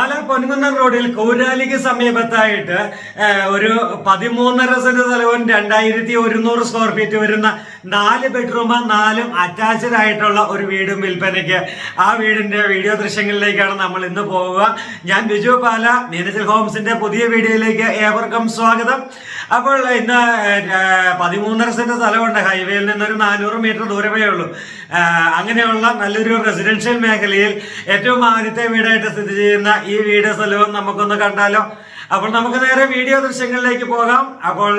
പാല പൊൻകുന്നം റോഡിൽ കൗരാലിക്ക് സമീപത്തായിട്ട് ഒരു പതിമൂന്നര സെന്റ് സ്ഥലവും രണ്ടായിരത്തി ഒരുന്നൂറ് സ്ക്വയർ ഫീറ്റ് വരുന്ന നാല് ബെഡ്റൂം നാലും അറ്റാച്ച്ഡ് ആയിട്ടുള്ള ഒരു വീടും വിൽപ്പനയ്ക്ക്. ആ വീടിന്റെ വീഡിയോ ദൃശ്യങ്ങളിലേക്കാണ് നമ്മൾ ഇന്ന് പോവുക. ഞാൻ ബിജു പാല നീനച്ചൽ ഹോംസിന്റെ പുതിയ വീഡിയോയിലേക്ക് ഏവർക്കും സ്വാഗതം. അപ്പോൾ ഇന്ന് പതിമൂന്നര സെന്റ് സ്ഥലമുണ്ട്. ഹൈവേയിൽ നിന്നൊരു നാനൂറ് മീറ്റർ ദൂരമേ ഉള്ളൂ. അങ്ങനെയുള്ള നല്ലൊരു റെസിഡൻഷ്യൽ മേഖലയിൽ ഏറ്റവും ആദ്യത്തെ വീടായിട്ട് സ്ഥിതി ചെയ്യുന്ന ഈ വീട് സ്ഥലവും നമുക്കൊന്ന് കണ്ടാലോ. അപ്പോൾ നമുക്ക് നേരെ വീഡിയോ ദൃശ്യങ്ങളിലേക്ക് പോകാം. അപ്പോൾ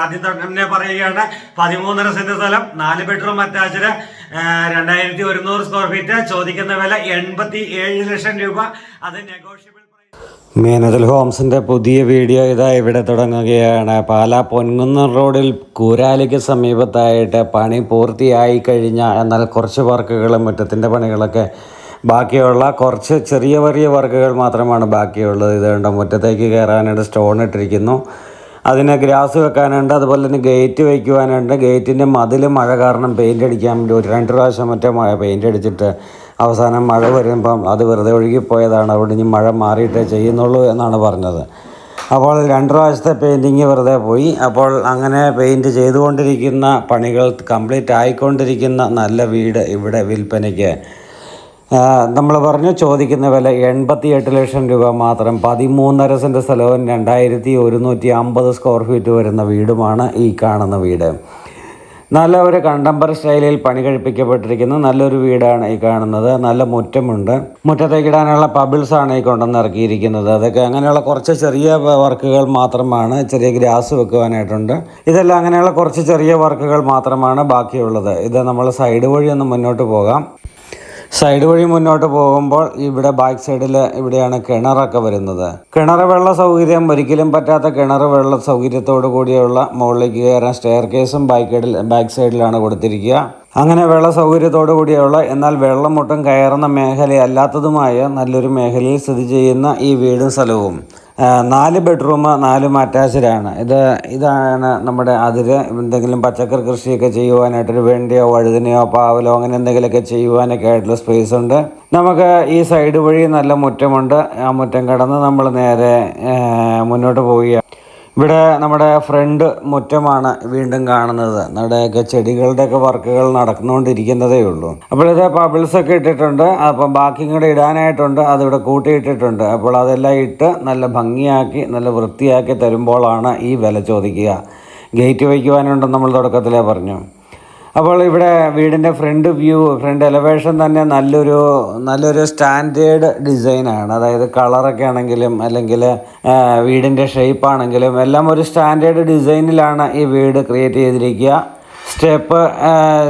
ആദ്യം തന്നെ പറയുകയാണ് പതിമൂന്നര സെന്റ് സ്ഥലം നാല് ബെഡ്റൂം അറ്റാച്ച്ഡ് രണ്ടായിരത്തി ഒരുന്നൂറ് സ്ക്വയർ ഫീറ്റ് ചോദിക്കുന്ന വില എൺപത്തി ഏഴ് ലക്ഷം രൂപ. അത് നെഗോഷ്യബിൾ മീനതൽ ഹോംസിന്റെ പുതിയ വീഡിയോ ഇതാ ഇവിടെ തുടങ്ങുകയാണ്. പാലാ പൊൻകുന്നം റോഡിൽ കൂരാലിക്ക് സമീപത്തായിട്ട് പണി പൂർത്തിയായി കഴിഞ്ഞ എന്നാൽ കുറച്ച് വർക്കുകളും മുറ്റത്തിന്റെ പണികളൊക്കെ ബാക്കിയുള്ള കുറച്ച് ചെറിയ വലിയ വർക്കുകൾ മാത്രമാണ് ബാക്കിയുള്ളത്. ഇതുകൊണ്ട് മുറ്റത്തേക്ക് കയറാനായിട്ട് സ്റ്റോൺ ഇട്ടിരിക്കുന്നു. അതിന് ഗ്രാസ് വെക്കാനുണ്ട് അതുപോലെ തന്നെ ഗേറ്റ് വയ്ക്കുവാനുണ്ട് ഗേറ്റിന്റെ മതിൽ മഴ കാരണം പെയിന്റ് അടിക്കാൻ ഒരു രണ്ട് പ്രാവശ്യം മറ്റേ പെയിന്റ് അടിച്ചിട്ട് അവസാനം മഴ വരുമ്പം അത് വെറുതെ ഒഴുകിപ്പോയതാണ്. അവിടെ ഇനി മഴ മാറിയിട്ടേ ചെയ്യുന്നുള്ളൂ എന്നാണ് പറഞ്ഞത്. അപ്പോൾ രണ്ട് പ്രാവശ്യത്തെ പെയിന്റിങ് വെറുതെ പോയി. അപ്പോൾ അങ്ങനെ പെയിന്റ് ചെയ്തുകൊണ്ടിരിക്കുന്ന പണികൾ കംപ്ലീറ്റ് ആയിക്കൊണ്ടിരിക്കുന്ന നല്ല വീട് ഇവിടെ വിൽപ്പനയ്ക്ക്. നമ്മൾ പറഞ്ഞു ചോദിക്കുന്ന വില എൺപത്തി എട്ട് ലക്ഷം രൂപ മാത്രം. പതിമൂന്നര സെന്റ് സ്ഥലവും രണ്ടായിരത്തി ഒരുന്നൂറ്റി അമ്പത് സ്ക്വയർ ഫീറ്റ് വരുന്ന വീടുമാണ് ഈ കാണുന്ന വീട്. നല്ല ഒരു കണ്ടംപററി സ്റ്റൈലിൽ പണി കഴിപ്പിക്കപ്പെട്ടിരിക്കുന്ന നല്ലൊരു വീടാണ് ഈ കാണുന്നത്. നല്ല മുറ്റമുണ്ട്. മുറ്റത്തേക്ക് ഇടാനുള്ള പബിൾസ് ആണ് ഈ കൊണ്ടുവന്ന് ഇറക്കിയിരിക്കുന്നത്. അതൊക്കെ അങ്ങനെയുള്ള കുറച്ച് ചെറിയ വർക്കുകൾ മാത്രമാണ് ചെറിയ ഗ്രാസ് വെക്കുവാനായിട്ടുണ്ട്. ഇതെല്ലാം അങ്ങനെയുള്ള കുറച്ച് ചെറിയ വർക്കുകൾ മാത്രമാണ് ബാക്കിയുള്ളത്. ഇത് നമ്മൾ സൈഡ് വഴി ഒന്ന് മുന്നോട്ട് പോകാം. സൈഡ് വഴി മുന്നോട്ട് പോകുമ്പോൾ ഇവിടെ ബാക്ക് സൈഡിൽ ഇവിടെയാണ് കിണറൊക്കെ വരുന്നത്. കിണർ വെള്ള സൗകര്യം ഒരിക്കലും പറ്റാത്ത കിണർ വെള്ള സൗകര്യത്തോടു കൂടിയുള്ള മുകളിലേക്ക് കയറാൻ സ്റ്റെയർ കേസും ബാക്ക് സൈഡിലാണ് കൊടുത്തിരിക്കുക. അങ്ങനെ വെള്ള സൗകര്യത്തോടു കൂടിയുള്ള എന്നാൽ വെള്ളം ഒട്ടും കയറുന്ന മേഖലയല്ലാത്തതുമായ നല്ലൊരു മേഖലയിൽ സ്ഥിതി ചെയ്യുന്ന ഈ വീടും സ്ഥലവും. നാല് ബെഡ്റൂം നാല് അറ്റാച്ച്ഡ് ഇത് ഇതാണ് നമ്മുടെ അതിൽ എന്തെങ്കിലും പച്ചക്കറി കൃഷിയൊക്കെ ചെയ്യുവാനായിട്ടൊരു വേണ്ടിയോ വഴുതിനെയോ പാവലോ അങ്ങനെ എന്തെങ്കിലുമൊക്കെ ചെയ്യുവാനൊക്കെ ആയിട്ടുള്ള സ്പേസ് ഉണ്ട്. നമുക്ക് ഈ സൈഡ് വഴി നല്ല മുറ്റമുണ്ട്. ആ മുറ്റം കടന്ന് നമ്മൾ നേരെ മുന്നോട്ട് പോവുകയാണ്. ഇവിടെ നമ്മുടെ ഫ്രണ്ട് മുറ്റമാണ് വീണ്ടും കാണുന്നത്. നമ്മുടെയൊക്കെ ചെടികളുടെയൊക്കെ വർക്കുകൾ നടന്നുകൊണ്ടിരിക്കുന്നതേ ഉള്ളൂ. അപ്പോൾ പബിൾസ് ഒക്കെ ഇട്ടിട്ടുണ്ട്. അപ്പം ബാക്കി കൂടെ ഇടാനായിട്ടുണ്ട്. അതിവിടെ കൂട്ടിയിട്ടിട്ടുണ്ട്. അപ്പോൾ അതെല്ലാം ഇട്ട് നല്ല ഭംഗിയാക്കി നല്ല വൃത്തിയാക്കി തരുമ്പോഴാണ് ഈ വില ചോദിക്കുക. ഗേറ്റ് വയ്ക്കുവാനുണ്ടെന്ന് നമ്മൾ തുടക്കത്തിലേ പറഞ്ഞു. അപ്പോൾ ഇവിടെ വീടിന്റെ ഫ്രണ്ട് വ്യൂ ഫ്രണ്ട് എലവേഷൻ തന്നെ നല്ലൊരു നല്ലൊരു സ്റ്റാൻഡേർഡ് ഡിസൈനാണ് അതായത് കളറൊക്കെ ആണെങ്കിലും അല്ലെങ്കിൽ വീടിന്റെ ഷേപ്പ് ആണെങ്കിലും എല്ലാം ഒരു സ്റ്റാൻഡേർഡ് ഡിസൈനിലാണ് ഈ വീട് ക്രിയേറ്റ് ചെയ്തിരിക്കുക. സ്റ്റെപ്പ്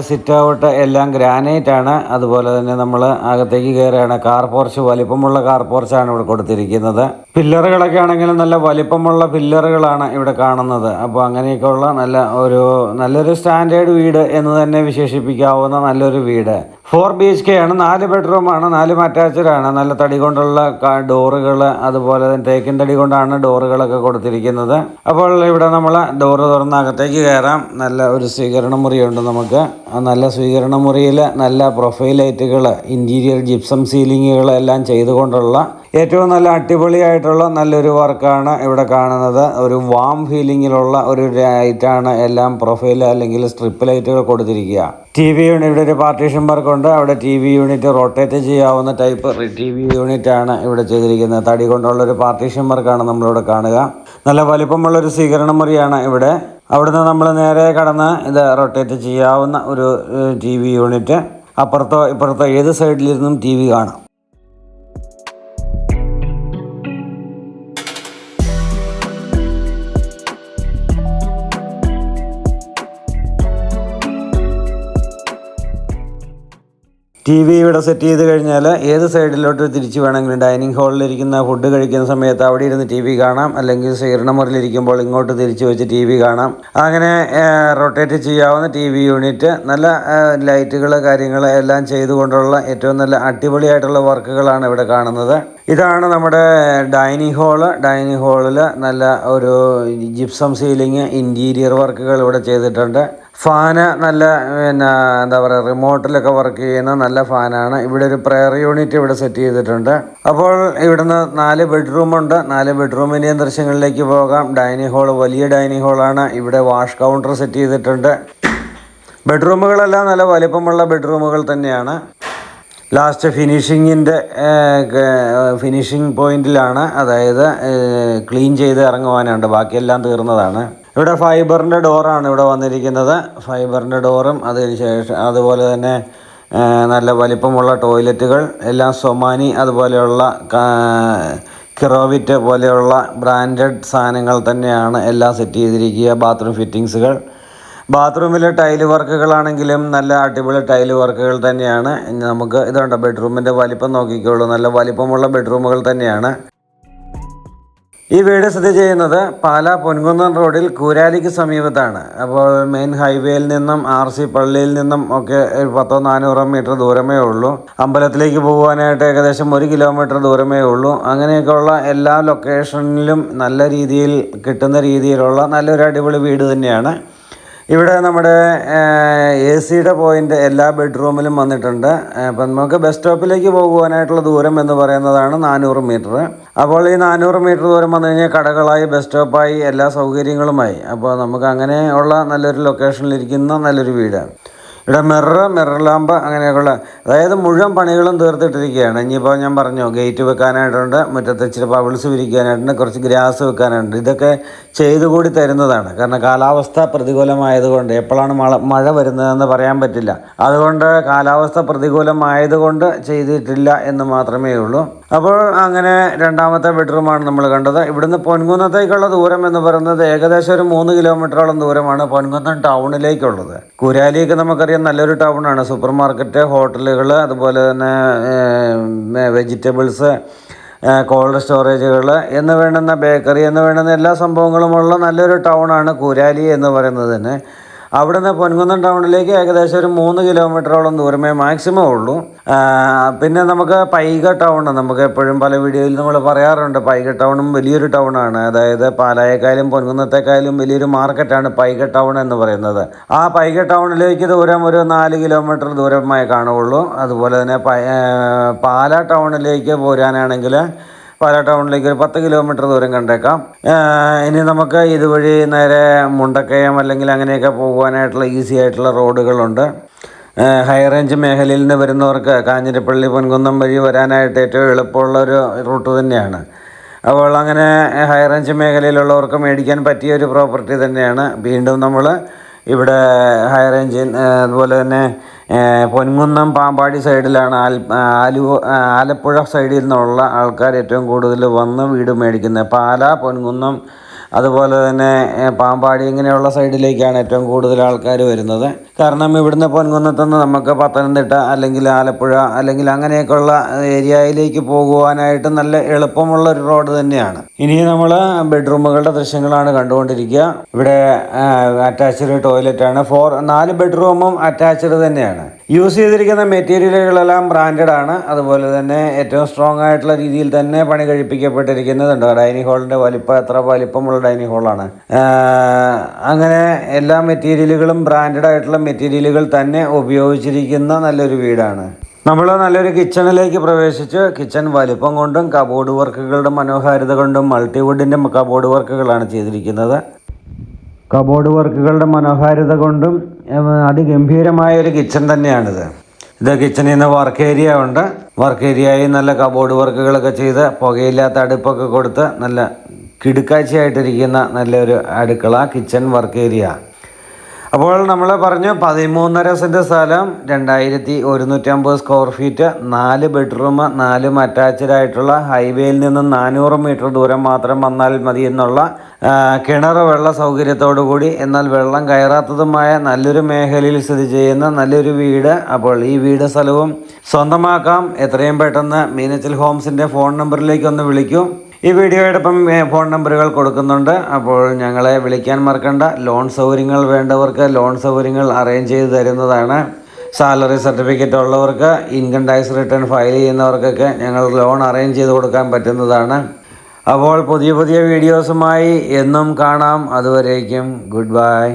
സിറ്റ് ഔട്ട് എല്ലാം ഗ്രാനൈറ്റ് ആണ്. അതുപോലെ തന്നെ നമ്മൾ അകത്തേക്ക് കയറുകയാണ് കാർ പോർച്ച് വലിപ്പമുള്ള കാർ പോർച്ചാണ് ഇവിടെ കൊടുത്തിരിക്കുന്നത്. പില്ലറുകളൊക്കെ ആണെങ്കിലും നല്ല വലിപ്പമുള്ള പില്ലറുകളാണ് ഇവിടെ കാണുന്നത്. അപ്പോൾ അങ്ങനെയൊക്കെയുള്ള നല്ല ഒരു നല്ലൊരു സ്റ്റാൻഡേർഡ് വീട് എന്ന് തന്നെ വിശേഷിപ്പിക്കാവുന്ന നല്ലൊരു വീട്. ഫോർ ബി എച്ച് കെ ആണ് നാല് ബെഡ്റൂമാണ് നാലും അറ്റാച്ച്ഡ് ആണ്. നല്ല തടി കൊണ്ടുള്ള ഡോറുകൾ അതുപോലെ തന്നെ തേക്കിൻ തടി കൊണ്ടാണ് ഡോറുകളൊക്കെ കൊടുത്തിരിക്കുന്നത്. അപ്പോൾ ഇവിടെ നമ്മൾ ഡോറ് തുറന്ന് അകത്തേക്ക് കയറാം. നല്ല ഒരു സ്വീകരണ മുറിയുണ്ട് നമുക്ക്. ആ നല്ല സ്വീകരണ മുറിയിൽ നല്ല പ്രൊഫൈൽ ലൈറ്റുകൾ ഇന്റീരിയർ ജിപ്സം സീലിങ്ങുകൾ എല്ലാം ചെയ്തുകൊണ്ടുള്ള ഏറ്റവും നല്ല അടിപൊളിയായിട്ടുള്ള നല്ലൊരു വർക്കാണ് ഇവിടെ കാണുന്നത്. ഒരു വാം ഫീലിങ്ങിലുള്ള ഒരു ലൈറ്റാണ് എല്ലാം പ്രൊഫൈൽ അല്ലെങ്കിൽ സ്ട്രിപ്പ് ലൈറ്റുകൾ കൊടുത്തിരിക്കുക. ടി വി യൂണിറ്റ് ഒരു പാർട്ടീഷൻ വർക്ക് ഉണ്ട്. അവിടെ ടി വി യൂണിറ്റ് റൊട്ടേറ്റ് ചെയ്യാവുന്ന ടൈപ്പ് ടി വി യൂണിറ്റ് ആണ് ഇവിടെ ചെയ്തിരിക്കുന്നത്. തടി കൊണ്ടുള്ള ഒരു പാർട്ടീഷൻ വർക്കാണ് നമ്മളിവിടെ കാണുക. നല്ല വലിപ്പമുള്ള ഒരു സ്വീകരണ മുറിയാണ് ഇവിടെ. അവിടുന്ന് നമ്മൾ നേരെ കടന്ന് ഇത് റൊട്ടേറ്റ് ചെയ്യാവുന്ന ഒരു ടി വി യൂണിറ്റ് അപ്പുറത്തോ ഇപ്പുറത്തോ ഏത് സൈഡിലിരുന്നും ടി വി കാണാം. ടി വി ഇവിടെ സെറ്റ് ചെയ്ത് കഴിഞ്ഞാൽ ഏത് സൈഡിലോട്ട് തിരിച്ച് വേണമെങ്കിലും ഡൈനിങ് ഹാളിലിരിക്കുന്ന ഫുഡ് കഴിക്കുന്ന സമയത്ത് അവിടെ ഇരുന്ന് ടി വി കാണാം. അല്ലെങ്കിൽ സ്വീകരണമുറിയിലിരിക്കുമ്പോൾ ഇങ്ങോട്ട് തിരിച്ച് വെച്ച് ടി വി കാണാം. അങ്ങനെ റൊട്ടേറ്റ് ചെയ്യാവുന്ന ടി വി യൂണിറ്റ് നല്ല ലൈറ്റുകൾ കാര്യങ്ങൾ എല്ലാം ചെയ്തുകൊണ്ടുള്ള ഏറ്റവും നല്ല അടിപൊളിയായിട്ടുള്ള വർക്കുകളാണ് ഇവിടെ കാണുന്നത്. ഇതാണ് നമ്മുടെ ഡൈനിങ് ഹാൾ ഡൈനിങ് ഹാളിൽ നല്ല ഒരു ജിപ്സം സീലിംഗ് ഇന്റീരിയർ വർക്കുകൾ ഇവിടെ ചെയ്തിട്ടുണ്ട്. ഫാന് നല്ല പിന്നെ എന്താ പറയുക റിമോട്ടിലൊക്കെ വർക്ക് ചെയ്യുന്ന നല്ല ഫാനാണ്. ഇവിടെ ഒരു പ്രെയർ യൂണിറ്റ് ഇവിടെ സെറ്റ് ചെയ്തിട്ടുണ്ട്. അപ്പോൾ ഇവിടുന്ന് നാല് ബെഡ്റൂമുണ്ട് നാല് ബെഡ്റൂമിന്റെയും ദൃശ്യങ്ങളിലേക്ക് പോകാം. ഡൈനിങ് ഹാൾ വലിയ ഡൈനിങ് ഹാളാണ് ഇവിടെ വാഷ് കൗണ്ടർ സെറ്റ് ചെയ്തിട്ടുണ്ട്. ബെഡ്റൂമുകളെല്ലാം നല്ല വലിപ്പമുള്ള ബെഡ്റൂമുകൾ തന്നെയാണ്. ലാസ്റ്റ് ഫിനിഷിങ്ങിന്റെ ഫിനിഷിംഗ് പോയിന്റിലാണ് അതായത് ക്ലീൻ ചെയ്ത് ഇറങ്ങുവാനുണ്ട് ബാക്കിയെല്ലാം തീർന്നതാണ്. ഇവിടെ ഫൈബറിന്റെ ഡോറാണ് ഇവിടെ വന്നിരിക്കുന്നത്. ഫൈബറിന്റെ ഡോറും അതിന് ശേഷം അതുപോലെ തന്നെ നല്ല വലിപ്പമുള്ള ടോയ്ലറ്റുകൾ എല്ലാം സൊമാനി അതുപോലെയുള്ള കിറോവിറ്റ് പോലെയുള്ള ബ്രാൻഡഡ് സാധനങ്ങൾ തന്നെയാണ് എല്ലാം സെറ്റ് ചെയ്തിരിക്കുക. ബാത്റൂം ഫിറ്റിങ്സുകൾ ബാത്റൂമിലെ ടൈൽ വർക്കുകളാണെങ്കിലും നല്ല അടിപൊളി ടൈൽ വർക്കുകൾ തന്നെയാണ്. നമുക്ക് ഇതുണ്ട് ബെഡ്റൂമിന്റെ വലിപ്പം നോക്കിക്കോളൂ. നല്ല വലിപ്പമുള്ള ബെഡ്റൂമുകൾ തന്നെയാണ്. ഈ വീട് സ്ഥിതി ചെയ്യുന്നത് പാലാ പൊൻകുന്നം റോഡിൽ കൂരാലിക്ക് സമീപത്താണ്. അപ്പോൾ മെയിൻ ഹൈവേയിൽ നിന്നും ആർ സി പള്ളിയിൽ നിന്നും ഒക്കെ ഒരു പത്തോ നാനൂറോ മീറ്റർ ദൂരമേ ഉള്ളൂ. അമ്പലത്തിലേക്ക് പോകുവാനായിട്ട് ഏകദേശം ഒരു കിലോമീറ്റർ ദൂരമേ ഉള്ളൂ. അങ്ങനെയൊക്കെയുള്ള എല്ലാ ലൊക്കേഷനിലും നല്ല രീതിയിൽ കിട്ടുന്ന രീതിയിലുള്ള നല്ലൊരു അടിപൊളി വീട് തന്നെയാണ്. ഇവിടെ നമ്മുടെ എ സിയുടെ പോയിന്റ് എല്ലാ ബെഡ്റൂമിലും വന്നിട്ടുണ്ട്. അപ്പം നമുക്ക് ബസ് സ്റ്റോപ്പിലേക്ക് പോകുവാനായിട്ടുള്ള ദൂരം എന്ന് പറയുന്നതാണ് നാനൂറ് മീറ്റർ അപ്പോൾ ഈ നാനൂറ് മീറ്റർ ദൂരം വന്നു കഴിഞ്ഞാൽ കടകളായി ബസ് സ്റ്റോപ്പായി എല്ലാ സൗകര്യങ്ങളുമായി. അപ്പോൾ നമുക്ക് അങ്ങനെ ഉള്ള നല്ലൊരു ലൊക്കേഷനിലിരിക്കുന്ന നല്ലൊരു വീടാണ്. ഇവിടെ മെറ മെറലാമ്പ ലാമ്പ് അങ്ങനെയൊക്കെയുള്ള അതായത് മുഴുവൻ പണികളും തീർത്തിട്ടിരിക്കുകയാണ്. ഇനിയിപ്പോൾ ഞാൻ പറഞ്ഞു ഗേറ്റ് വെക്കാനായിട്ടുണ്ട് മുറ്റത്ത് ഇച്ചിരി പവിൾസ് വിരിക്കാനായിട്ടുണ്ട് കുറച്ച് ഗ്രാസ് വെക്കാനായിട്ടുണ്ട്. ഇതൊക്കെ ചെയ്തു കൂടി തരുന്നതാണ്. കാരണം കാലാവസ്ഥ പ്രതികൂലമായതുകൊണ്ട് എപ്പോഴാണ് മഴ മഴ വരുന്നതെന്ന് പറയാൻ പറ്റില്ല. അതുകൊണ്ട് കാലാവസ്ഥ പ്രതികൂലമായതുകൊണ്ട് ചെയ്തിട്ടില്ല എന്ന് മാത്രമേ ഉള്ളൂ. അപ്പോൾ അങ്ങനെ രണ്ടാമത്തെ ബെഡ്റൂമാണ് നമ്മൾ കണ്ടത്. ഇവിടുന്ന് പൊൻകുന്നത്തേക്കുള്ള ദൂരം എന്ന് പറയുന്നത് ഏകദേശം ഒരു മൂന്ന് കിലോമീറ്ററോളം ദൂരമാണ് പൊൻകുന്നം ടൗണിലേക്കുള്ളത്. കുരാലിയൊക്കെ നമുക്കറിയാം നല്ലൊരു ടൗണാണ്. സൂപ്പർ മാർക്കറ്റ് ഹോട്ടലുകൾ അതുപോലെ തന്നെ വെജിറ്റബിൾസ് കോൾഡ് സ്റ്റോറേജുകൾ എന്ന് വേണ്ടുന്ന ബേക്കറി എന്ന് വേണ്ടുന്ന എല്ലാ സംഭവങ്ങളുമുള്ള നല്ലൊരു ടൗണാണ് കുരാലി എന്ന് പറയുന്നത് തന്നെ. അവിടുന്ന് പൊൻകുന്നം ടൗണിലേക്ക് ഏകദേശം ഒരു മൂന്ന് കിലോമീറ്ററോളം ദൂരമേ മാക്സിമം ഉള്ളൂ. പിന്നെ നമുക്ക് പൈക ടൗൺ നമുക്ക് എപ്പോഴും പല വീഡിയോയിൽ നമ്മൾ പറയാറുണ്ട്. പൈക ടൗണും വലിയൊരു ടൗണാണ്. അതായത് പാലായേക്കാളും പൊൻകുന്നത്തേക്കാളും വലിയൊരു മാർക്കറ്റാണ് പൈക ടൗൺ എന്ന് പറയുന്നത്. ആ പൈക ടൗണിലേക്ക് ദൂരം ഒരു നാല് കിലോമീറ്റർ ദൂരമായി കാണുകയുള്ളൂ. അതുപോലെ തന്നെ പാല ടൗണിലേക്ക് പോരാനാണെങ്കിൽ പാലാ ടൗണിലേക്ക് ഒരു പത്ത് കിലോമീറ്റർ ദൂരം കണ്ടേക്കാം. ഇനി നമുക്ക് ഇതുവഴി നേരെ മുണ്ടക്കയം അല്ലെങ്കിൽ അങ്ങനെയൊക്കെ പോകുവാനായിട്ടുള്ള ഈസി ആയിട്ടുള്ള റോഡുകളുണ്ട്. ഹൈ റേഞ്ച് മേഖലയിൽ നിന്ന് വരുന്നവർക്ക് കാഞ്ഞിരപ്പള്ളി പൊൻകുന്നം വഴി വരാനായിട്ട് ഏറ്റവും എളുപ്പമുള്ള ഒരു റൂട്ട് തന്നെയാണ്. അപ്പോൾ അങ്ങനെ ഹൈ റേഞ്ച് മേഖലയിലുള്ളവർക്ക് മേടിക്കാൻ പറ്റിയ ഒരു പ്രോപ്പർട്ടി തന്നെയാണ്. വീണ്ടും നമ്മൾ ഇവിടെ ഹൈ റേഞ്ചിൽ അതുപോലെ തന്നെ പൊൻകുന്നം പാമ്പാടി സൈഡിലാണ് ആൽ ആലു ആലപ്പുഴ സൈഡിൽ നിന്നുള്ള ആൾക്കാർ ഏറ്റവും കൂടുതൽ വന്ന് വീട് മേടിക്കുന്നത്. പാല പൊൻകുന്നം അതുപോലെ തന്നെ പാമ്പാടി ഇങ്ങനെയുള്ള സൈഡിലേക്കാണ് ഏറ്റവും കൂടുതൽ ആൾക്കാർ വരുന്നത്. കാരണം ഇവിടുന്ന് പൊൻകുന്നത്തുനിന്ന് നമുക്ക് പത്തനംതിട്ട അല്ലെങ്കിൽ ആലപ്പുഴ അല്ലെങ്കിൽ അങ്ങനെയൊക്കെയുള്ള ഏരിയയിലേക്ക് പോകുവാനായിട്ട് നല്ല എളുപ്പമുള്ള ഒരു റോഡ് തന്നെയാണ്. ഇനി നമ്മൾ ബെഡ്റൂമുകളുടെ ദൃശ്യങ്ങളാണ് കണ്ടുകൊണ്ടിരിക്കുക. ഇവിടെ അറ്റാച്ച്ഡ് ടോയ്ലറ്റ് ആണ്. ഫോർ നാല് ബെഡ്റൂമും അറ്റാച്ച്ഡ് തന്നെയാണ്. യൂസ് ചെയ്തിരിക്കുന്ന മെറ്റീരിയലുകളെല്ലാം ബ്രാൻഡഡ് ആണ്. അതുപോലെ തന്നെ ഏറ്റവും സ്ട്രോങ് ആയിട്ടുള്ള രീതിയിൽ തന്നെ പണി കഴിപ്പിക്കപ്പെട്ടിരിക്കുന്നതുണ്ട്. ഡൈനിങ് ഹാളിന്റെ വലിപ്പം എത്ര വലിപ്പമുള്ള ഡൈനിങ് ഹാളാണ് അങ്ങനെ എല്ലാ മെറ്റീരിയലുകളും ബ്രാൻഡഡ് ആയിട്ടുള്ള മെറ്റീരിയലുകൾ തന്നെ ഉപയോഗിച്ചിരിക്കുന്ന നല്ലൊരു വീടാണ്. നമ്മൾ നല്ലൊരു കിച്ചണിലേക്ക് പ്രവേശിച്ച് കിച്ചൺ വലിപ്പം കൊണ്ടും കബോർഡ് വർക്കുകളുടെ മനോഹാരിത കൊണ്ടും മൾട്ടിവുഡിന്റെ കബോർഡ് വർക്കുകളാണ് ചെയ്തിരിക്കുന്നത്. കബോർഡ് വർക്കുകളുടെ മനോഹാരിത കൊണ്ടും അതിഗംഭീരമായ ഒരു കിച്ചൺ തന്നെയാണിത്. ഇത് കിച്ചണിൽ നിന്ന് വർക്ക് ഏരിയ ഉണ്ട്. വർക്ക് ഏരിയയിൽ നല്ല കബോർഡ് വർക്കുകളൊക്കെ ചെയ്ത് പുകയില്ലാത്ത അടുപ്പൊക്കെ കൊടുത്ത് നല്ല കിടുക്കാഴ്ചയായിട്ടിരിക്കുന്ന നല്ലൊരു അടുക്കള കിച്ചൺ വർക്ക് ഏരിയ അപ്പോൾ നമ്മൾ പറഞ്ഞു പതിമൂന്നര സെന്റ് സ്ഥലം രണ്ടായിരത്തി ഒരുന്നൂറ്റമ്പത് സ്ക്വയർ ഫീറ്റ് നാല് ബെഡ്റൂം നാലും അറ്റാച്ച്ഡ് ആയിട്ടുള്ള ഹൈവേയിൽ നിന്ന് നാനൂറ് മീറ്റർ ദൂരം മാത്രം വന്നാൽ മതി എന്നുള്ള കിണർ വെള്ള സൗകര്യത്തോടു കൂടി. എന്നാൽ വെള്ളം കയറാത്തതുമായ നല്ലൊരു മേഖലയിൽ സ്ഥിതി ചെയ്യുന്ന നല്ലൊരു വീട്. അപ്പോൾ ഈ വീട് സ്ഥലവും സ്വന്തമാക്കാം. എത്രയും പെട്ടെന്ന് മീനച്ചൽ ഹോംസിന്റെ ഫോൺ നമ്പറിലേക്ക് ഒന്ന് വിളിക്കൂ. ഈ വീഡിയോയോടൊപ്പം ഫോൺ നമ്പറുകൾ കൊടുക്കുന്നുണ്ട്. അപ്പോൾ ഞങ്ങളെ വിളിക്കാൻ മറക്കണ്ട. ലോൺ സൗകര്യങ്ങൾ വേണ്ടവർക്ക് ലോൺ സൗകര്യങ്ങൾ അറേഞ്ച് ചെയ്ത് തരുന്നതാണ്. സാലറി സർട്ടിഫിക്കറ്റ് ഉള്ളവർക്ക് ഇൻകം ടാക്സ് റിട്ടേൺ ഫയൽ ചെയ്യുന്നവർക്കൊക്കെ ഞങ്ങൾ ലോൺ അറേഞ്ച് ചെയ്ത് കൊടുക്കാൻ പറ്റുന്നതാണ്. അപ്പോൾ പുതിയ പുതിയ വീഡിയോസുമായി എന്നും കാണാം. അതുവരേക്കും ഗുഡ് ബൈ.